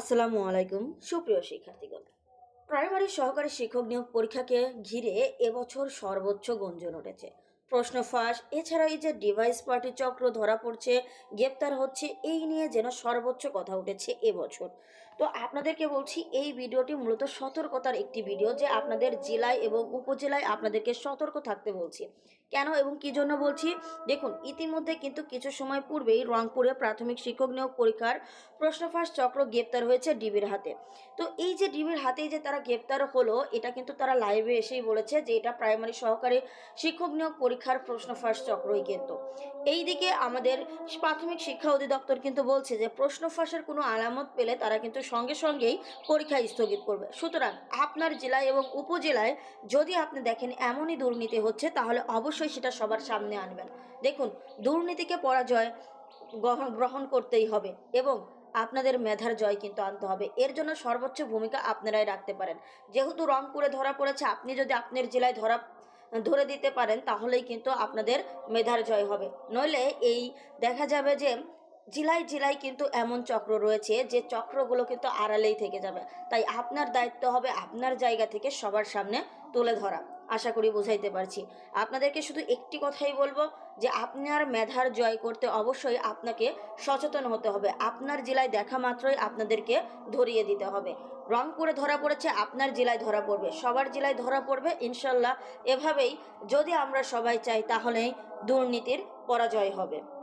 আসসালামু আলাইকুম, সুপ্রিয় শিক্ষার্থীগণ। প্রাইমারি সহকারী শিক্ষক নিয়োগ পরীক্ষাকে ঘিরে এবছর সর্বোচ্চ গুঞ্জন উঠেছে। প্রশ্ন ফাঁস এছাড়া এই যে ডিভাইস পার্টি চক্র ধরা পড়ছে, গ্রেপ্তার হচ্ছে, এই নিয়ে যেন সর্বোচ্চ কথা উঠেছে এবছর। তো আপনাদেরকে বলছি, এই ভিডিওটি মূলত সতর্কতার একটি ভিডিও যে আপনাদের জেলায় এবং উপজেলায় আপনাদেরকে সতর্ক থাকতে বলছি। কেন এবং কি জন্য বলছি? দেখুন, ইতিমধ্যে কিন্তু কিছু সময় পূর্বেই রংপুরে প্রাথমিক শিক্ষক নিয়োগ পরীক্ষার প্রশ্নফাঁস চক্র গ্রেপ্তার হয়েছে ডিবির হাতে। তো এই যে ডিবির হাতেই যে তারা গ্রেপ্তার হলো, এটা কিন্তু তারা লাইভে এসেই বলেছে যে এটা প্রাইমারি সহকারী শিক্ষক নিয়োগ পরীক্ষার প্রশ্নফাঁস চক্রই কিন্তু। এই দিকে আমাদের প্রাথমিক শিক্ষা অধিদপ্তর কিন্তু বলছে যে প্রশ্নফাঁসের কোনো আলামত পেলে তারা কিন্তু সঙ্গে সঙ্গেই পরীক্ষা স্থগিত করবে। সুতরাং আপনার জেলায় এবং উপজেলায় যদি আপনি দেখেন এমনই দুর্নীতি হচ্ছে, তাহলে অবশ্যই সেটা সবার সামনে আনবেন। দেখুন, দুর্নীতিকে পরাজয় গ্রহণ গ্রহণ করতেই হবে এবং আপনাদের মেধার জয় কিন্তু আনতে হবে। এর জন্য সর্বোচ্চ ভূমিকা আপনারাই রাখতে পারেন। যেহেতু রংপুরে ধরা পড়েছে, আপনি যদি আপনার জেলায় ধরা, ধরে দিতে পারেন, তাহলেই কিন্তু আপনাদের মেধার জয় হবে। নইলে এই দেখা যাবে যে জেলায় জেলায় কিন্তু এমন চক্র রয়েছে যে চক্রগুলো কিন্তু আড়ালেই থেকে যাবে। তাই আপনার দায়িত্ব হবে আপনার জায়গা থেকে সবার সামনে তুলে ধরা। আশা করি বোঝাইতে পারছি। আপনাদেরকে শুধু একটি কথাই বলব যে আপনার মেধার জয় করতে অবশ্যই আপনাকে সচেতন হতে হবে। আপনার জেলায় দেখা মাত্রই আপনাদেরকে ধরিয়ে দিতে হবে। রংপুরে ধরা পড়েছে, আপনার জেলায় ধরা পড়বে। সবার জেলায় ধরা পড়বে, ইনশাল্লাহ। এভাবেই যদি আমরা সবাই চাই তাহলেই দুর্নীতির পরাজয় হবে।